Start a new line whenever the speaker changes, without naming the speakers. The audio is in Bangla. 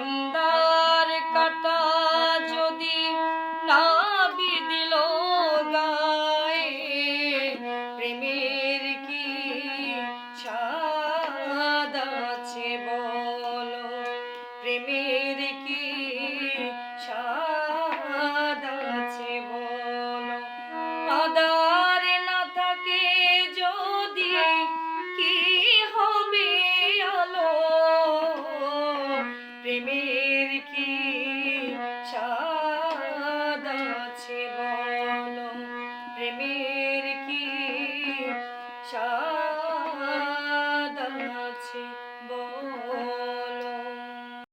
নিন্দার কাটা যদি না বিদিল গায়ে প্রেমের কি ছাদ আছে বলো? প্রেমের কি স্বাদ কি চাঁদ আছে